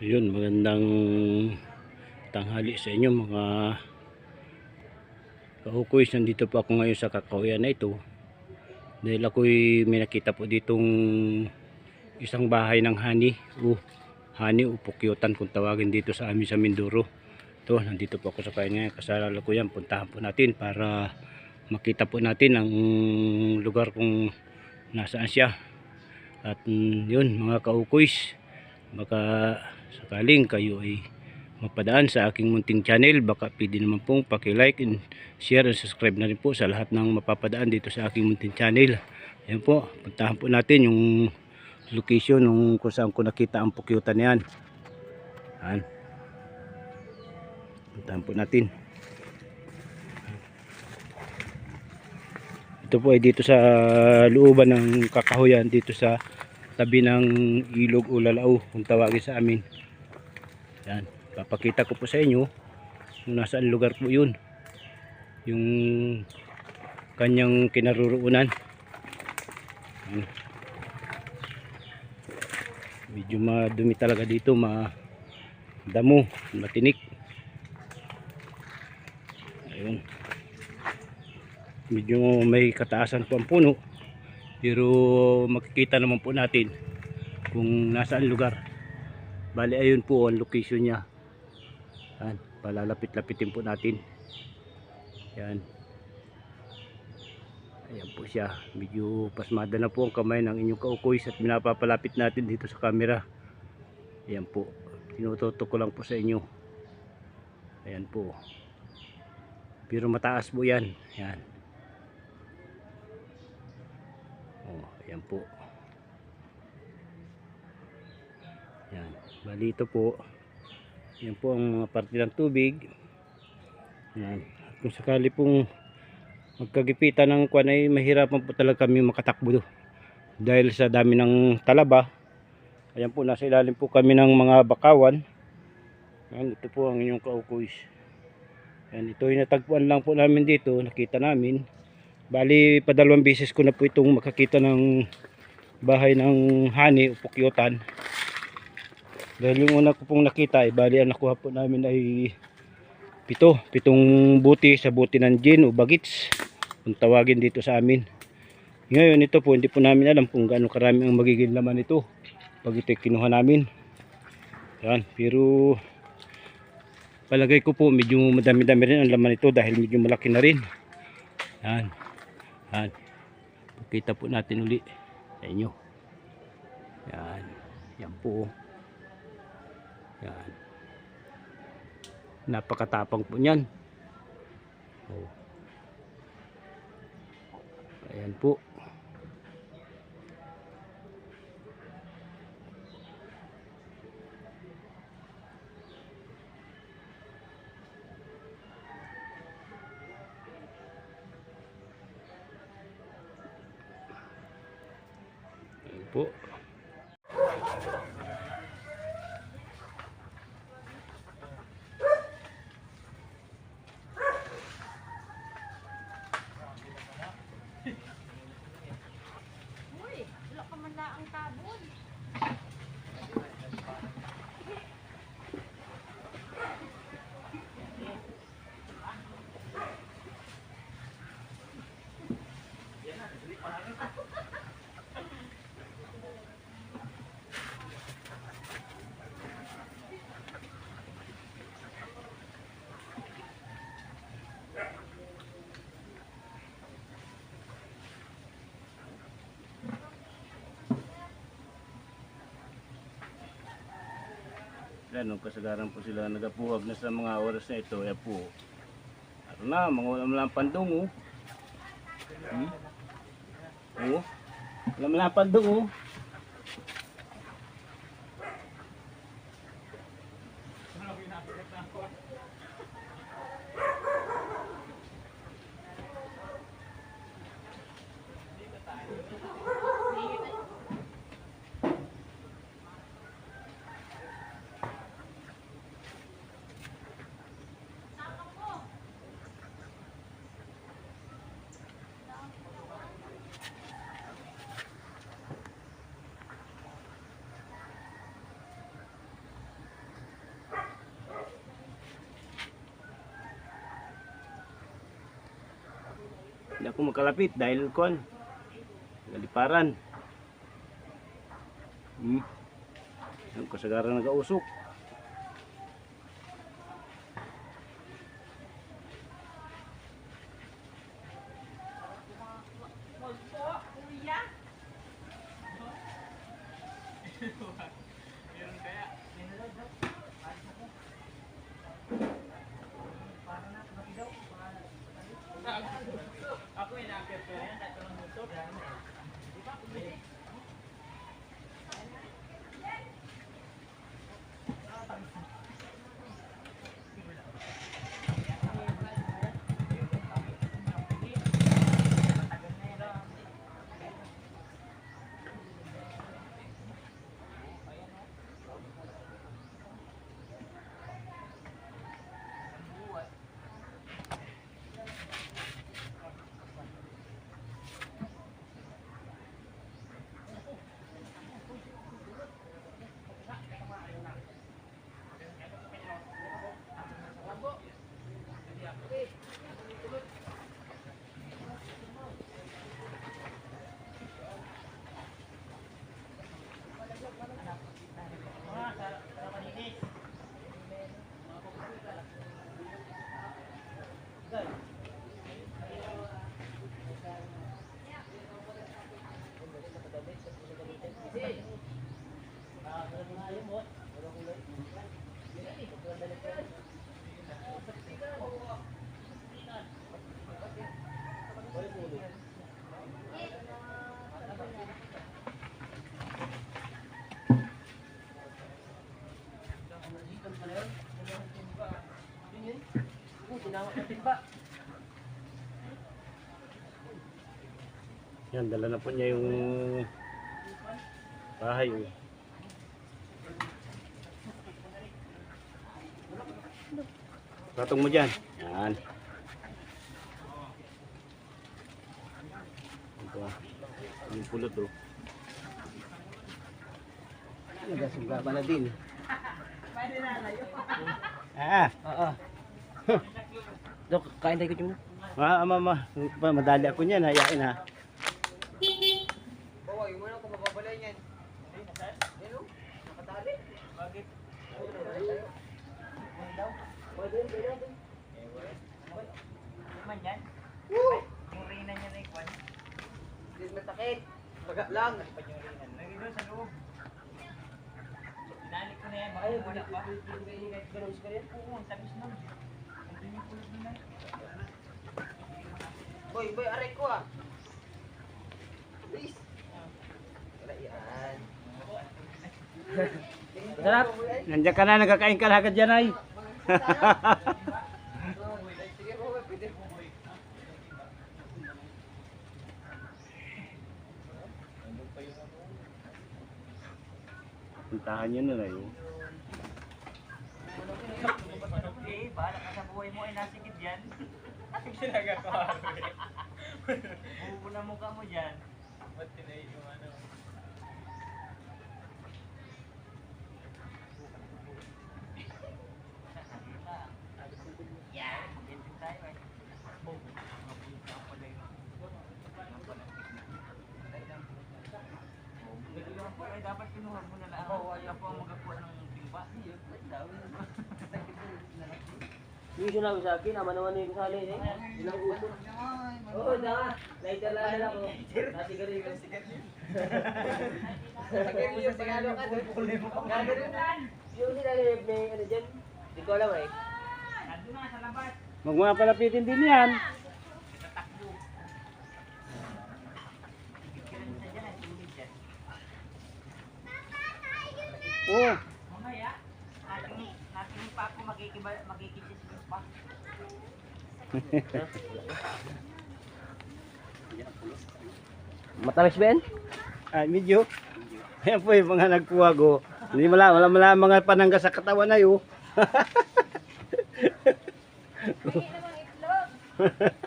Yun, magandang tanghali sa inyo mga kahukoys. Nandito po ako ngayon sa kakahuyan na ito. Dahil ako'y may nakita po ditong isang bahay ng hani. O, hani o pukyutan kung tawagin dito sa amin sa Mindoro. Ito, nandito po ako sa kanya. Kasala ko yan. Puntahan po natin para makita po natin ang lugar kung nasaan siya. At mm, yun, mga kaukoys, baka sakaling kayo ay mapadaan sa aking munting channel, baka pwede naman pong paki-like and share and subscribe na rin po sa lahat ng mapapadaan dito sa aking munting channel. Ayan po, puntahan po natin yung location nung kung saan ko nakita ang pukyutan na yan. Ayan. Puntahan po natin. Ito po ay dito sa looban ng kakahuyan dito sa tabi ng ilog o lalao kung tawagin sa amin. Yan. Papakita ko po sa inyo kung nasaan lugar po yun. Yung kanyang kinaruroonan. Yan. Medyo madumi talaga dito, madamo, matinik. Ayun medyo may kataasan po ang puno pero makikita naman po natin kung nasaan lugar bali ayun po ang location niya. Yan, palalapit-lapitin po natin. Yan. Ayan po siya. Medyo pasmada na po ang kamay ng inyong kaukoys at pinapapalapit natin dito sa camera. Ayan po. Tinututok ko lang po sa inyo. Ayan po. Pero mataas po yan. Yan. Oh, ayan po. Yan. Bali ito po. Yan po ang mga parte ng tubig. Yan. Kung sakali pong magkagipitan ng kwan ay mahirapan po talaga kami makatakbo do. Dahil sa dami ng talaba. Ayan po, nasa ilalim po kami ng mga bakawan. Yan, ito po ang inyong kaukuis. Yan, ito yung natagpuan lang po namin dito. Nakita namin. Bali, padalawang beses ko na po itong makakita ng bahay ng hani o pukyutan. Dahil yung una ko pong nakita, ay bali ang nakuha po namin ay pito. Pitong buti sa buti ng gin o bagits. Kung tawagin dito sa amin. Ngayon ito po, hindi po namin alam kung gaano karami ang magiging laman nito. Pag ito kinuha namin. Yan, pero palagay ko po medyo madami-dami rin ang laman nito dahil medyo malaki na rin. Yan. Yan. Pakita po natin uli sa inyo. Yan. Yan po. Yan. Napakatapang po niyan. Oh. Ayan po. Ayan po. Yan, nung kasagaran po sila nagapuhag na sa mga oras na ito, yan po. Ano na, walang lang pandong, oh. Hmm? Oo. Walang lang pandong, Hindi ako makalapit dahil kon. Galiparan. Hmm. Ang kasagaran nagausok. Aku yang nak pergi, tak tolong motor dan. Ibu aku ni. Yan, dala na po niya yung bahay. Oh. Patong mo dyan. Yan. Ito. Yung pulot oh. Nagasuga ba na din? Ah, Oo. Dok, kain tayo ko mo. ah, ama, ma, ma, madali ako niyan, hayain ha. Oo, yung muna ko mababalay niyan. Yan o, nakatali. Bakit? Pwede, pwede. Naman yan? Yung rina niya na ikwan. Hindi masakit. Baga lang. Doon sa loob. Inalik ko na yan. Baka wala pa. Ganun sa kanya? Oo, ang tamis nun. Ang nun na. Boy, boy, aray ko ah. Please. Wala yan. Sarap. Nandiyan ka na, nagkakain ka na agad dyan ay. Sige po, pwede po. Puntahan nyo nun ay. Eh, bahala ka sa buhay mo ay nasikip yan. Sinaga ko Bubo na mukha mo dyan. Ba't tinayin yung ano? Yan, magandang tayo eh. Ay, dapat mo na lang. Po ang magakuha ng timba. Yung sinabi sa akin, ama naman yung kasali eh. Ilang uso. Oo, da. Lighter lang lang ako. Nasi galing. Yung panalo ka doon. Gagawin Yung sinalip na yung ano dyan, di ko alam eh. Nandun na sa labas. Huwag mo nga palapitin din yan. Oo. Mamaya, natin, natin pa ako makikiba, makikichismis pa. Matamis ba yan? Ah, medyo. Ayan po yung mga nagkuha ko. Hindi mala, wala mala mga panangga sa katawan na yun. Hindi itlog.